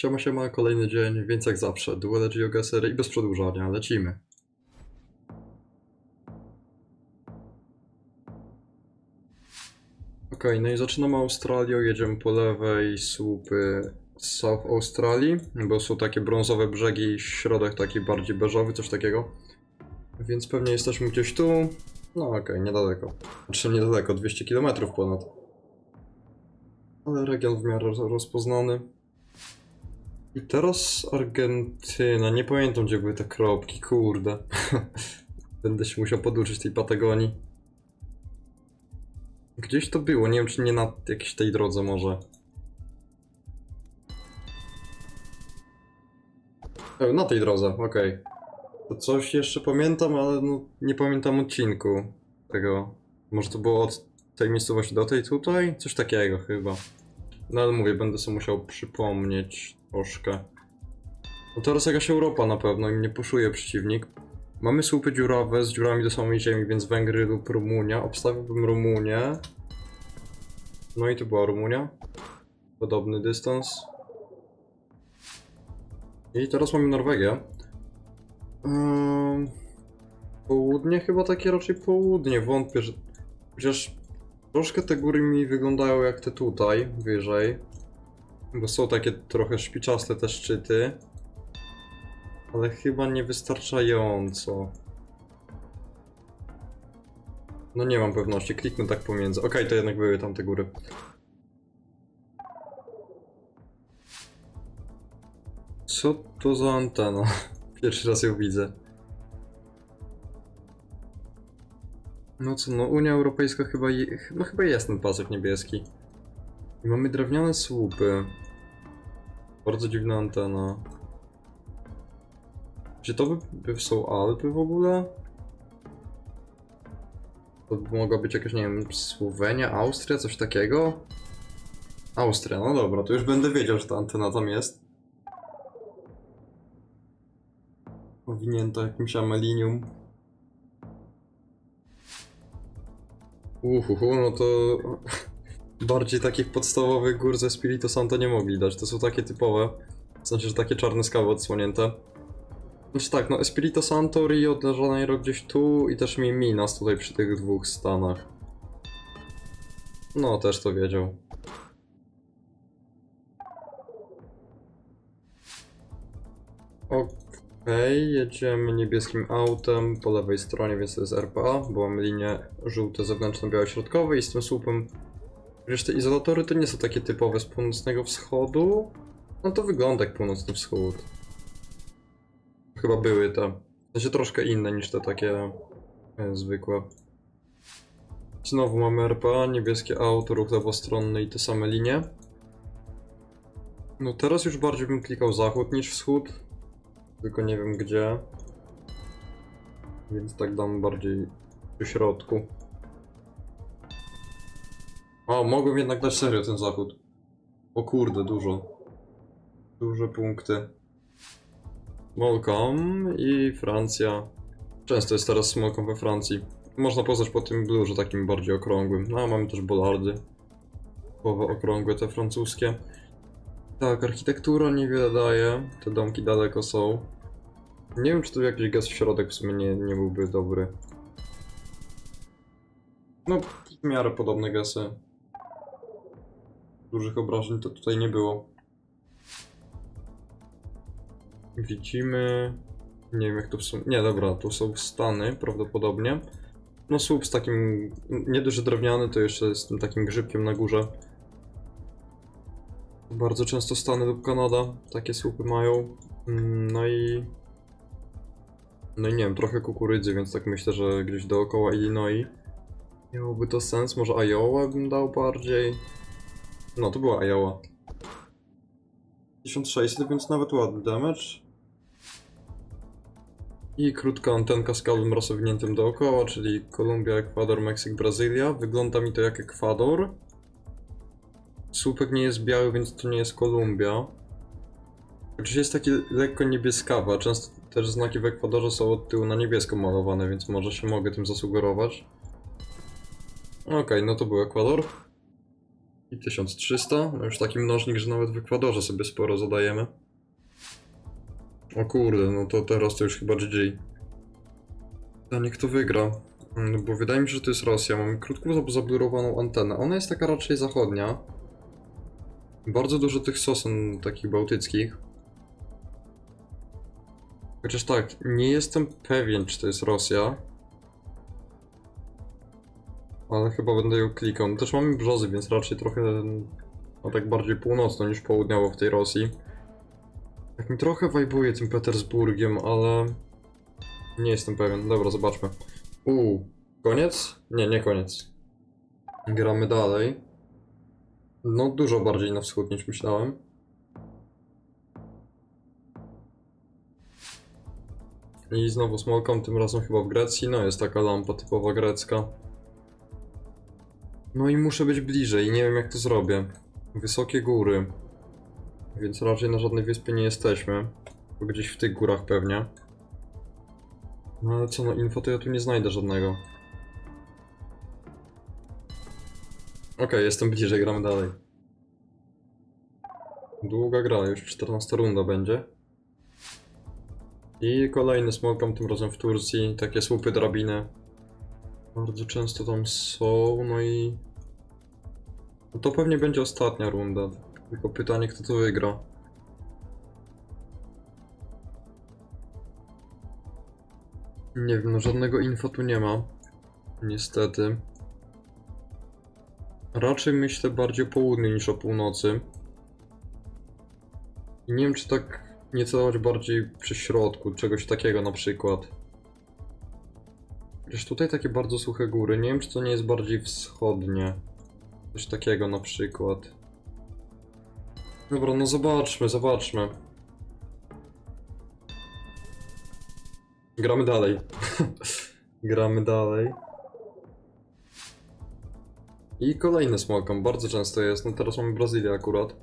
Siema, siema, kolejny dzień, więc jak zawsze, duele geogesery i bez przedłużania, lecimy. Okej, no i zaczynamy Australią, jedziemy po lewej, słupy South Australii, bo są takie brązowe brzegi, środek taki bardziej beżowy, coś takiego. Więc pewnie jesteśmy gdzieś tu. No okej, niedaleko. Znaczy niedaleko, 200 km ponad. Ale region w miarę roz- rozpoznany. I teraz Argentyna. Nie pamiętam, gdzie były te kropki, kurde. Będę się musiał poduczyć tej Patagonii. Gdzieś to było, nie wiem czy nie na jakiejś tej drodze może. E, Na tej drodze, okej. To coś jeszcze pamiętam, ale no, nie pamiętam odcinku tego. Może to było od tej miejscowości do tej tutaj? Coś takiego chyba. No ale mówię, będę sobie musiał przypomnieć troszkę. No teraz jakaś Europa na pewno i mnie puszuje przeciwnik. Mamy słupy dziurawe z dziurami do samej ziemi, więc Węgry lub Rumunia. Obstawiłbym Rumunię. No i to była Rumunia. Podobny dystans. I teraz mamy Norwegię. Ehm, południe chyba takie raczej południe, wątpię, że... Chociaż troszkę te góry mi wyglądają jak te tutaj, wyżej. Bo są takie trochę szpiczaste te szczyty. Ale chyba niewystarczająco. No nie mam pewności, kliknę tak pomiędzy. Okej, to jednak były tamte góry. Co to za antena? Pierwszy raz ją widzę. No co, no Unia Europejska chyba, je, no chyba jest ten pasek niebieski. I mamy drewniane słupy. Bardzo dziwna antena. Czy to by, by są Alpy w ogóle? To by mogła być jakaś, nie wiem, Słowenia, Austria, coś takiego? Austria, no dobra, to już będę wiedział, że ta antena tam jest. Owinięta jakimś amelinium. Uhuhu, no to bardziej takich podstawowych gór ze Spirito Santo nie mogli dać. To są takie typowe. W sensie, że takie czarne skały odsłonięte. Znaczy tak, no Espirito Santo, Rio de Janeiro gdzieś tu i też mi Minas tutaj przy tych dwóch stanach. No, też to wiedział. Okej, jedziemy niebieskim autem po lewej stronie, więc to jest RPA, bo mam linię żółte zewnętrzno-białe środkowe i z tym słupem... Wiesz, te izolatory to nie są takie typowe z północnego wschodu. No to wygląda jak północny wschód. Chyba były te. W sensie troszkę inne niż te takie e, zwykłe. Znowu mamy RPA, niebieskie auto, ruch lewostronny i te same linie. No teraz już bardziej bym klikał zachód niż wschód. Tylko nie wiem gdzie. Więc tak dam bardziej przy środku. O, mogłem jednak dać serio ten zachód. O kurde, dużo. Duże punkty. Molkom i Francja. Często jest teraz smolką we Francji. Można poznać po tym blurze takim bardziej okrągłym. No, mamy też bolardy. Połowo okrągłe te francuskie. Tak, architektura niewiele daje. Te domki daleko są. Nie wiem, czy tu jakiś gaz w środek w sumie nie, nie byłby dobry. No, w miarę podobne gasy. Dużych obrażeń to tutaj nie było. Widzimy... Nie wiem jak to sumie... Nie, dobra, tu są stany prawdopodobnie. No słup z takim... Nie dość, że drewniany, to jeszcze z tym takim grzybkiem na górze. Bardzo często Stany lub Kanada takie słupy mają. Mm, No i... No i nie wiem, trochę kukurydzy, więc tak myślę, że gdzieś dookoła Illinois. Miałoby to sens, może Iowa bym dał bardziej. No, to była Iowa. 1600, więc nawet ładny damage. I krótka antenka z kablem rozwiniętym dookoła, czyli Kolumbia, Ekwador, Meksyk, Brazylia. Wygląda mi to jak Ekwador. Słupek nie jest biały, więc to nie jest Kolumbia. Oczywiście jest taki lekko niebieskawa. Często też znaki w Ekwadorze są od tyłu na niebiesko malowane, więc może się mogę tym zasugerować. Okej, no to był Ekwador. I 1300. No już taki mnożnik, że nawet w Ekwadorze sobie sporo zadajemy. O kurde, no to teraz to już chyba GG. Pytanie kto wygra. Mm, Bo wydaje mi się, że to jest Rosja. Mamy krótko zab- zablurowaną antenę. Ona jest taka raczej zachodnia. Bardzo dużo tych sosen takich bałtyckich. Chociaż tak, nie jestem pewien, czy to jest Rosja. Ale chyba będę ją klikał. Też mamy brzozy, więc raczej trochę no tak bardziej północno niż południowo w tej Rosji. Tak mi trochę wajbuje tym Petersburgiem, ale nie jestem pewien. Dobra, zobaczmy. Uuu, koniec? Nie, nie koniec. Gramy dalej. No, dużo bardziej na wschód niż myślałem. I znowu smolką, tym razem chyba w Grecji. No, jest taka lampa typowa grecka. No i muszę być bliżej, nie wiem jak to zrobię. Wysokie góry. Więc raczej na żadnej wyspie nie jesteśmy. Bo gdzieś w tych górach pewnie. No ale co, no info to ja tu nie znajdę żadnego. Okej, jestem bliżej, gramy dalej. Długa gra, już 14 runda będzie. I kolejny smokam, tym razem w Turcji, takie słupy drabiny. Bardzo często tam są, no i... No to pewnie będzie ostatnia runda, tylko pytanie kto to wygra. Nie wiem, no żadnego info tu nie ma. Niestety. Raczej myślę bardziej o południu niż o północy. I nie wiem, czy tak nie celować bardziej przy środku, czegoś takiego na przykład. Przecież tutaj takie bardzo suche góry. Nie wiem, czy to nie jest bardziej wschodnie. Coś takiego na przykład. Dobra, no zobaczmy, zobaczmy. Gramy dalej. Gramy dalej. I kolejny smokam, bardzo często jest. No teraz mamy Brazylię akurat.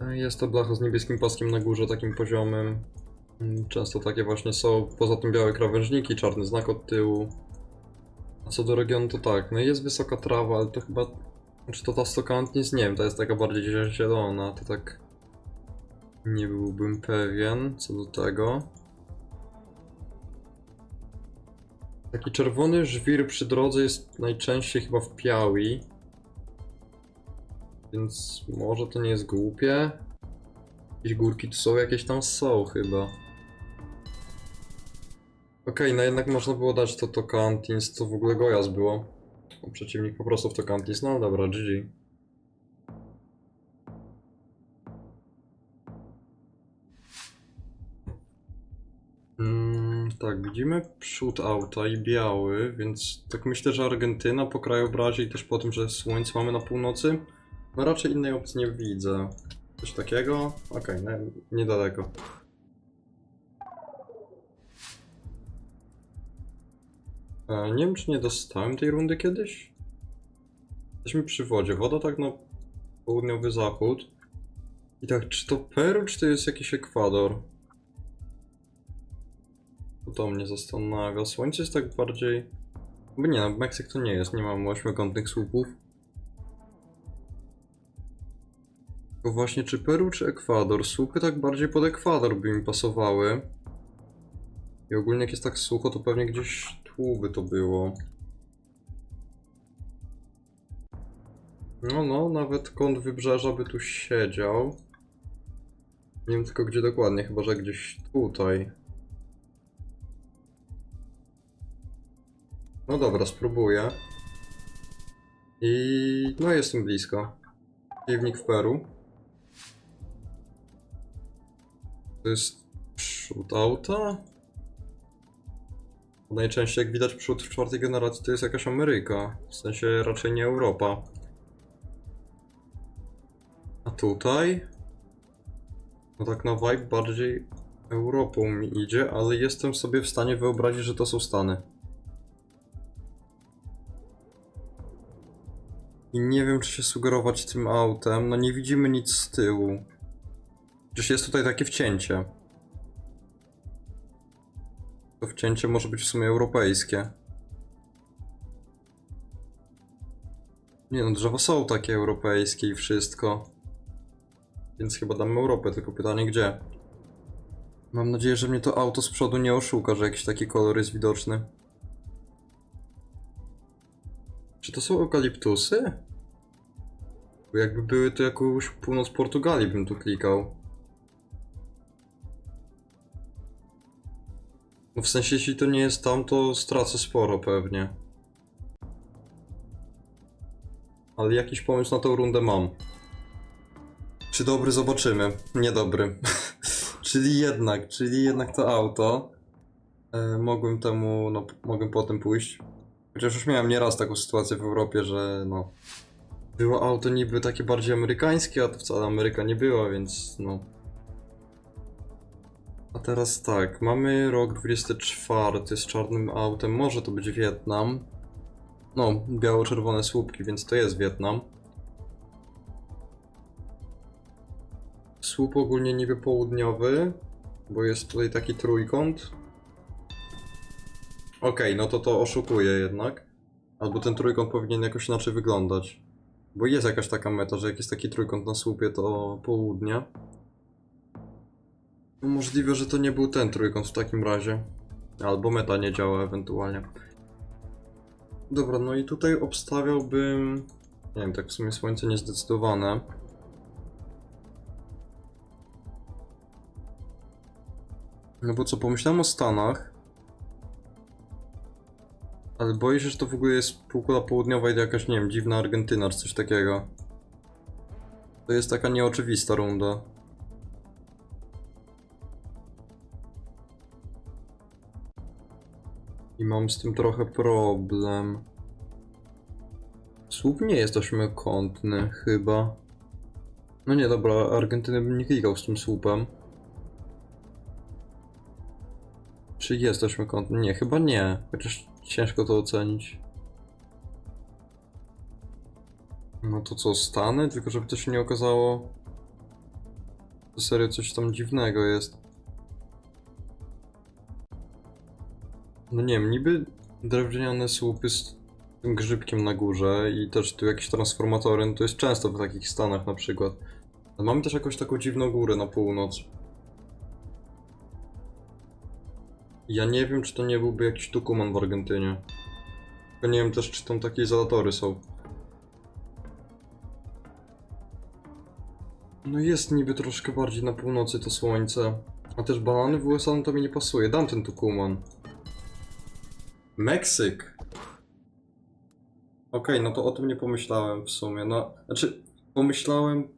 E, Jest to blacha z niebieskim paskiem na górze, takim poziomym. Mm, Często takie właśnie są. Poza tym białe krawężniki, czarny znak od tyłu. A co do regionu to tak, no jest wysoka trawa, ale to chyba... Czy to ta stokantnis? Nie wiem, to jest taka bardziej zie- zielona, to tak... Nie byłbym pewien co do tego. Taki czerwony żwir przy drodze jest najczęściej chyba w Piaui. Więc może to nie jest głupie. Jakieś górki tu są, jakieś tam są chyba. Okej, no jednak można było dać to Tocantins, co w ogóle Gojas było. O, przeciwnik po prostu w Tocantins, no dobra, GG. Mm, tak, widzimy przód auta i biały, więc tak myślę, że Argentyna po krajobrazie i też po tym, że słońce mamy na północy, no raczej innej opcji nie widzę. Coś takiego? Okej, no, niedaleko. Nie wiem, czy nie dostałem tej rundy kiedyś? Jesteśmy przy wodzie. Woda tak na południowy zachód. I tak, czy to Peru, czy to jest jakiś Ekwador? To mnie zastanawia. Słońce jest tak bardziej... Bo nie, no, Meksyk to nie jest, nie mam ośmiokątnych słupów. To właśnie, czy Peru, czy Ekwador? Słupy tak bardziej pod Ekwador by mi pasowały. I ogólnie jak jest tak sucho, to pewnie gdzieś tu by to było. No, no, nawet kąt wybrzeża by tu siedział. Nie wiem tylko gdzie dokładnie, chyba że gdzieś tutaj. No dobra, spróbuję. I no jestem blisko. Piwnik w Peru. To jest przód? Najczęściej jak widać przód w czwartej generacji to jest jakaś Ameryka. W sensie raczej nie Europa. A tutaj? No tak na vibe bardziej Europą mi idzie, ale jestem sobie w stanie wyobrazić, że to są Stany. I nie wiem, czy się sugerować tym autem. No nie widzimy nic z tyłu. Przecież jest tutaj takie wcięcie. To wcięcie może być w sumie europejskie. Nie no, drzewa są takie europejskie i wszystko. Więc chyba dam Europę, tylko pytanie gdzie. Mam nadzieję, że mnie to auto z przodu nie oszuka, że jakiś taki kolor jest widoczny. Czy to są eukaliptusy? Bo jakby były to jakąś północ Portugalii bym tu klikał. No w sensie jeśli to nie jest tam, to stracę sporo pewnie. Ale jakiś pomysł na tą rundę mam. Czy dobry zobaczymy? Niedobry. czyli jednak, czyli jednak to auto. E, mogłem temu, no mogłem potem pójść. Chociaż już miałem nieraz taką sytuację w Europie, że no. Było auto niby takie bardziej amerykańskie, a to wcale Ameryka nie była, więc no. A teraz tak, mamy rok 24 z czarnym autem, może to być Wietnam. No, biało-czerwone słupki, więc to jest Wietnam. Słup ogólnie niby południowy, bo jest tutaj taki trójkąt. Okej, no to to oszukuje jednak. Albo ten trójkąt powinien jakoś inaczej wyglądać. Bo jest jakaś taka meta, że jak jest taki trójkąt na słupie, to południe. No możliwe, że to nie był ten trójkąt w takim razie. Albo meta nie działa ewentualnie. Dobra, no i tutaj obstawiałbym... Nie wiem, tak w sumie słońce niezdecydowane. No bo co, pomyślałem o Stanach. Ale boję się, że to w ogóle jest półkula południowa i jakaś, nie wiem, dziwna Argentyna czy coś takiego. To jest taka nieoczywista runda. Mam z tym trochę problem. Słup nie jest ośmiokątny, chyba. No nie, dobra, Argentyny bym nie klikał z tym słupem. Czy jest ośmiokątny? Nie, chyba nie. Chociaż ciężko to ocenić. No to co, Stany? Tylko żeby to się nie okazało... To serio coś tam dziwnego jest. No nie wiem, niby drewniane słupy z tym grzybkiem na górze i też tu jakieś transformatory, no to jest często w takich stanach na przykład. Ale mamy też jakąś taką dziwną górę na północ. Ja nie wiem, czy to nie byłby jakiś Tucuman w Argentynie. Tylko nie wiem też, czy tam takie izolatory są. No jest niby troszkę bardziej na północy to słońce. A też banany w USA no to mi nie pasuje. Dam ten Tucuman. Meksyk. Okej, no to o tym nie pomyślałem w sumie. No, znaczy, pomyślałem,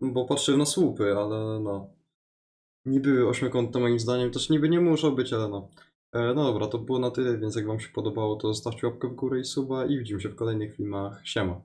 bo patrzyłem na słupy, ale no. Niby ośmiokątne moim zdaniem, też niby nie muszą być, ale no. E, no dobra, to było na tyle, więc jak wam się podobało, to zostawcie łapkę w górę i suba i widzimy się w kolejnych filmach. Siema.